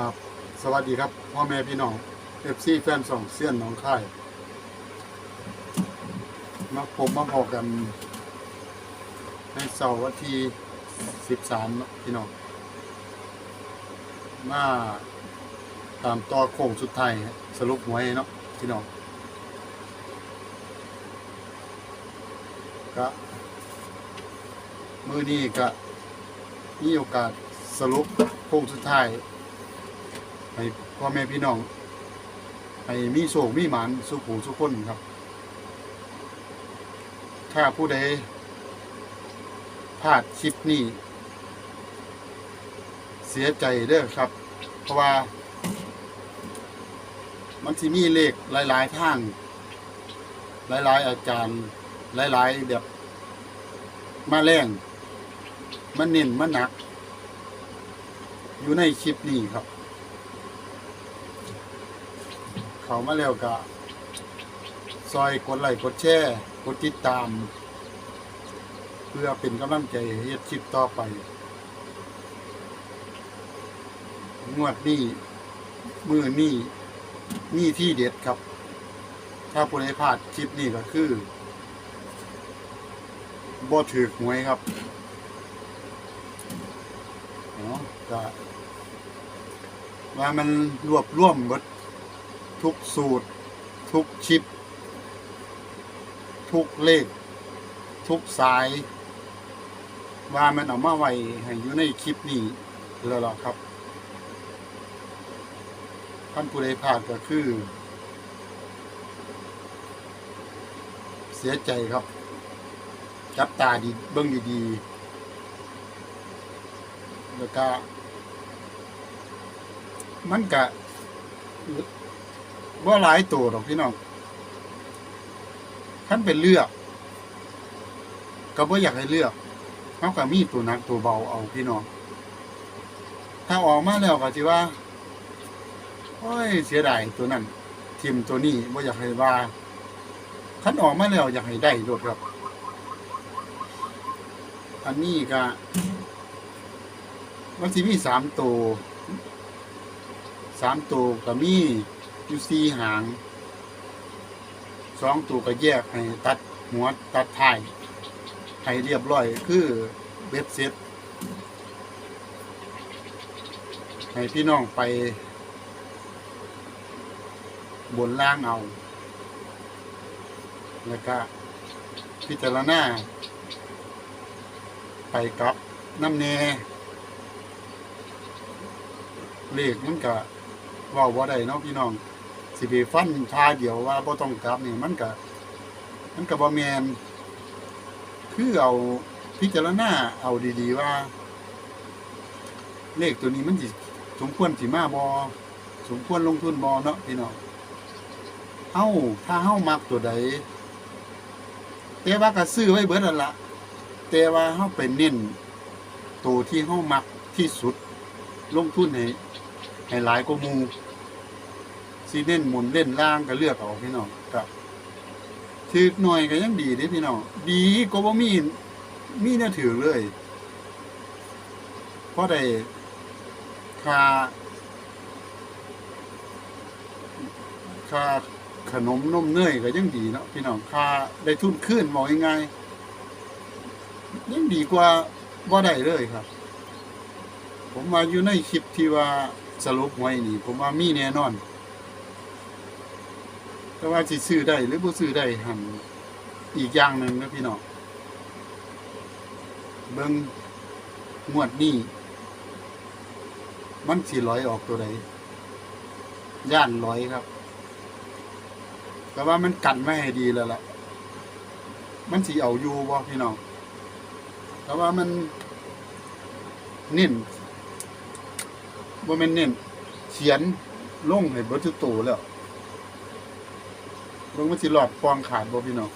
ครับ สวัสดีครับพ่อแม่พี่น้องเอฟซีแฟนสองเสี้ยนน้องค่ายมาผมมาพอกัน ในเสาร์วันที่สิบสามพี่น้องมาตามต่อโค้งสุดท้ายสรุปหวยเนาะพี่น้องก็มือนี้ก็มีโอกาสสรุปโค้งสุดท้าย ให้พ่อแม่พี่น้องให้มีโศกมีหมานสุขูสุขคนครับ ถ้าผู้ใดพลาดคลิปนี้ เสียใจเด้อครับ เพราะว่า มันสิมีเลขหลาย ๆ ทาง หลาย ๆ อาจารย์ หลาย ๆ แบบมาแรงมันเน้นมันหนัก อยู่ในคลิปนี้ครับ เขามาแล้วก็ซอยกดไลค์กดแชร์กดติดตาม เพื่อเป็นกำลังใจให้เฮ็ดคลิปต่อไป งวดนี้มือนี้มีที่เด็ดครับ ถ้าผู้ใดพลาดคลิปนี้ก็คือบ่ถือหวยครับเนาะก็ว่ามันรวบรวมหมด ทุกสูตร ทุกชิป ทุกเลข ทุกสาย ว่ามันเอามาไว้ให้อยู่ในคลิปนี้แล้วล่ะครับท่านผู้ใดพลาดก็คือ เสียใจครับ จับตาดีเบิ้งดีๆแล้วก็มันก็ ว่าหลายตัวหรอกพี่น้องท่านเป็นเลือก ก็บ่อยากให้เลือกเขาก็มีตัวหนักตัวเบาเอาพี่น้อง ถ้าออกมาแล้วก็สิว่าโอ้ยเสียดายตัวนั้นทีมตัวนี้บ่อยากให้ว่าคันออกมาแล้วอยากให้ได้โดดครับ อันนี้ก็มันสิมีสามตัวสามตัวก็มี อยู่สี่หางสองตัวก็แยกให้ตัดหัวตัดท้ายให้เรียบร้อยคือเบ็ดเซ็ตให้พี่น้องไป บนล่างเอา แล้วก็พิจารณา ไปกับน้ำแน่เลขมันก็ว้าบ่ได้เนาะพี่น้อง สิไปฟันทาเดียวว่าบ่ต้องกลับนี่มันก็มันก็บ่แมนคือเอาพิจารณาเอาดีๆว่า เลขตัวนี้มันสิสมควรสิมาบ่สมควรลงทุนบ่เนาะพี่น้องเฮาถ้าเฮ้ามักตัวใดแต่ว่าก็ซื้อไว้เบิดนั่นละแต่ว่าเฮ้าไปเน้นตัวที่เฮ้ามักที่สุด ลงทุนให้ให้หลายกว่ามู ซีเล่นหมุนเล่นล่างก็เลือกเอาพี่น้องครับถือหน่อยก็ยังดีเด้พี่น้องดีก็บ่มีมีแน่ถือเลยเพราะได้ค่าค่าขนมนมเนยก็ยังดีเนาะพี่น้องค่าได้ทุนขึ้นบอกง่ายๆยังดีกว่าบ่ได้เลยครับ ผมมาอยู่ในคลิปที่ว่าสรุปไว้นี่ ผมว่ามีแน่นอน แต่ว่าสิซื้อได้หรือบ่ซื้อได้หันอีกอย่างหนึ่งนะพี่น้องเบิ่งงวดนี้มันสิร้อยออกตัวใดย่านร้อยครับ แต่ว่ามันกันไว้ให้ดีแล้วล่ะ มันสิเอาอยู่บ่พี่น้องแต่ว่ามันเน้นบ่แม่นเน้นเขียนลงให้เบิดทุกตัวแล้ว เบิ่งมันสิหลอดฟองขาดบ่พี่น้อง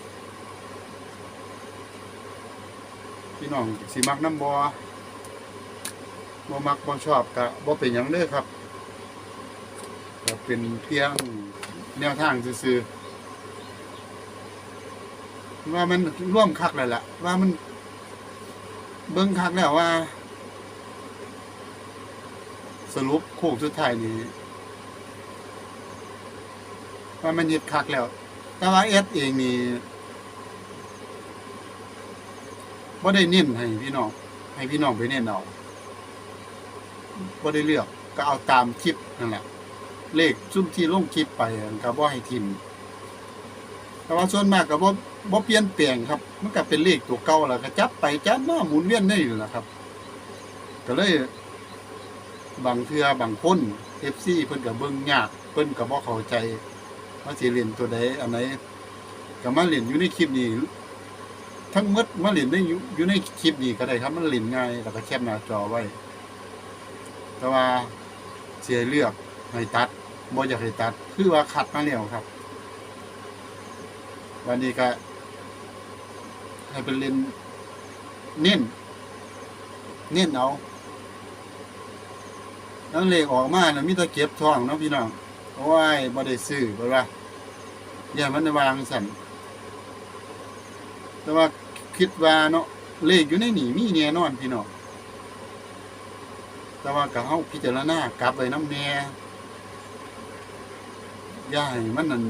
พี่น้องสิมักน้ำบ่บ่มักบ่ชอบก็บ่เป็นหยังเด้อครับก็เป็นเพียงแนวทางซื่อๆว่ามันร่วมคักแล้วล่ะ ว่ามัน เบิ่งคักแล้วว่า สรุปโค้งสุดท้ายนี่ว่ามันยึดคักแล้ว แต่ว่าเอสเองนี่บ่ได้เน้นให้พี่น้อง ให้พี่น้องไปเน้นเอาบ่ได้เลือกก็เอาตามคลิปนั่นแหละ เลขซุ่มที่ลงคลิปไปก็บ่ให้ทิมแต่ว่าส่วนมากก็บ่บ่เปลี่ยนแปลงครับ มันก็เป็นเลขตัวเก่าแล้วก็จับไปจับมาหมุนเวียนได้อยู่ล่ะครับ ก็เลยบางเทื่อบางคน FC เพิ่นก็เบิ่งยากเพิ่นก็บ่เข้าใจ ว่าสิเล่นตัวใดอันไหนก็มาเล่นอยู่ในคลิปนี้ทั้งมดมาเล่นได้อยู่ในคลิปนี้ก็ได้ครับ มันเล่นง่ายแล้วก็แคปหน้าจอไว้ แต่ว่าเสียเลือกให้ตัดบ่อยากให้ตัด คือว่าคัดมาแล้วครับ วันนี้ก็ให้เป็นเล่นเน้น เน้นเอานั่นเลขออกมาน่ะมีแต่เก็บทองนะพี่น้อง โอ้ยบ่ได้ซื้อบ่ว่าอย่ามันวางสั่นแต่ว่าคิดว่าเนาะเลขอยู่ในนี่มีแน่นอนพี่น้องแต่ว่าก็เฮาพิจารณากลับไว้นำแน่ย่าให้มันนั่น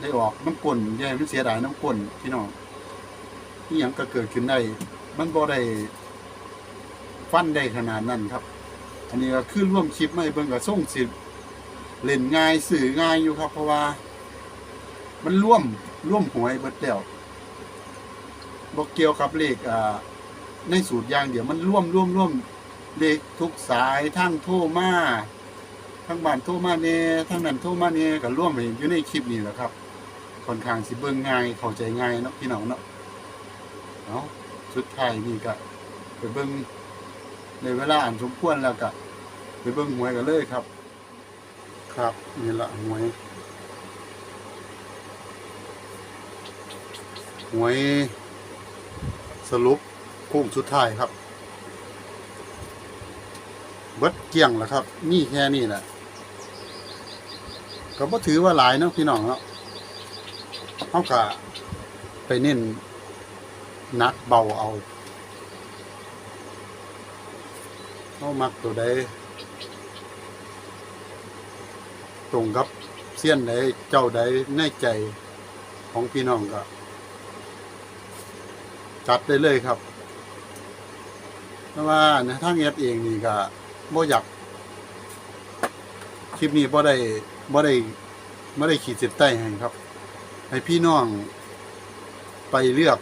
ได้ออกน้ำกลนย่าให้มันเสียดายน้ำกลนพี่น้องนี่ยังก็เกิดขึ้นได้ มันบ่ได้ฟันได้ขนาดนั้นครับ อันนี้ก็คือร่วมคลิปไม่เบิ่งกับส่งสิเล่นง่ายสื่อง่ายอยู่ครับ เพราะว่า มันร่วมร่วมหวยเบิดแล้วบ่เกี่ยวกับเลขอ่าในสูตรอย่างเดียวมันร่วมร่วมร่วมเลขทุกสายทั้งโทมาทั้งบ้านโทมาเนี่ทั้งนั้นโทมาเนี่ก็ร่วมไปอยู่ในคลิปนี้แหละครับค่อนข้างสิเบิ่งง่ายเข้าใจง่ายเนาะพี่น้องเนาะเอาสุดท้ายนี่ก็ไปเบิ่ง ในเวลาอันสมควรแล้วก็ไปเบิ่งหวยกันเลยครับ ครับนี่ละหวยหวยสรุปค้งสุดท้ายครับ เบิดเกลี้ยงแล้วครับ นี่แค่นี้แหละก็บ่ถือว่าหลายเนาะพี่น้องเนาะเขาก็ไปเน้นนักเบาเอา เขามักตัวใดตรงกับเสี้ยนใดเจ้าใดในใจของพี่น้องก็จัดได้เลยครับเพราะว่าในทางเอ็ดเองนี่ก็บ่อยากคลิปนี้บ่ได้บ่ได้บ่ได้ขีดเส้นใต้ให้ครับ ให้พี่น้องไปเลือก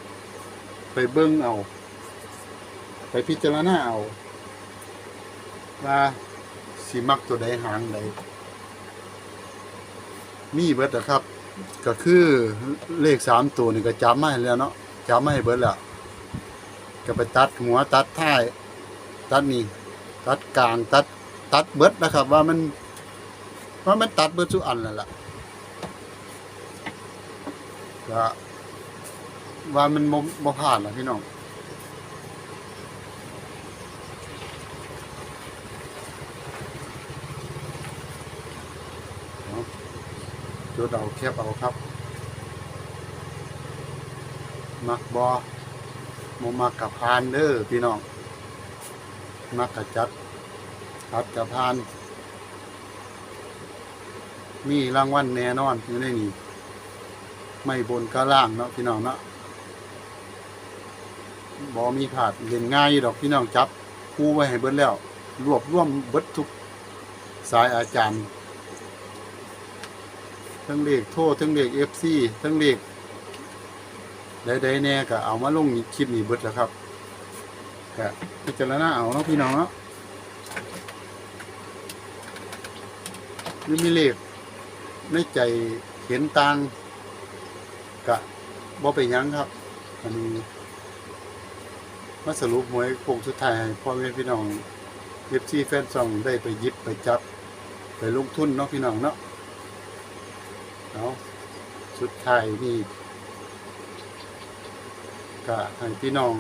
ไปเบิ่งเอา ไปพิจารณาเอา ว่าสิมักตัวใดหางใดมีเบิดนะครับ ก็คือเลขสามตัวนี่ก็จำมาให้แล้วเนาะจำมาให้เบิดแล้วก็ไปตัดหัวตัดท้าย ตัดนี่ตัดกลางตัด ตัดเบิดนะครับ ว่ามัน ว่ามันตัดเบิดทุกอันแล้วล่ะก็ว่ามันบ่ผ่านล่ะพี่น้องเอาจ ดเอาแคบเอาครับ มักบอมมักกับพานเด้อพี่น้อง มักกับจัดคัดกับพาน มีรางวัลแน่นอนอยู่ในนี้ไม่บนก็ล่างเนาะพี่น้องเนาะบอมีผาดเล่นง่ายดอกพี่น้องจับคู่ไว้ให้เบิดแล้ว รวบรวมเบิดทุกสายอาจารย์ ทั้งเลขโทษทั้งเลขเอฟซีทั้งเลขใดๆแน่ก็เอามาลงคลิปนี้เบิดแล้วครับก็พิจารณาเอาเนาะพี่น้องเนาะหรือมีเลขในใจเห็นต่างกะบ่ไปยั้งครับ อันนี้มาสรุปหวยโค้งสุดท้ายพ่อแม่พี่น้องเอฟซีแฟนซองได้ไปยิบไปจับ ไปลงทุนเนาะพี่น้องเนาะ เนาสุดไทยนี่ก็ให้พี่น้อง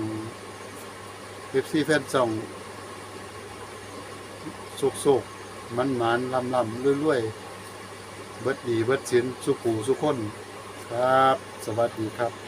เอฟซีแฟนซองสุกๆมันมันลำลำๆรวยๆเบิดดีเบิดสินสุขูสุขคนครับ สวัสดีครับ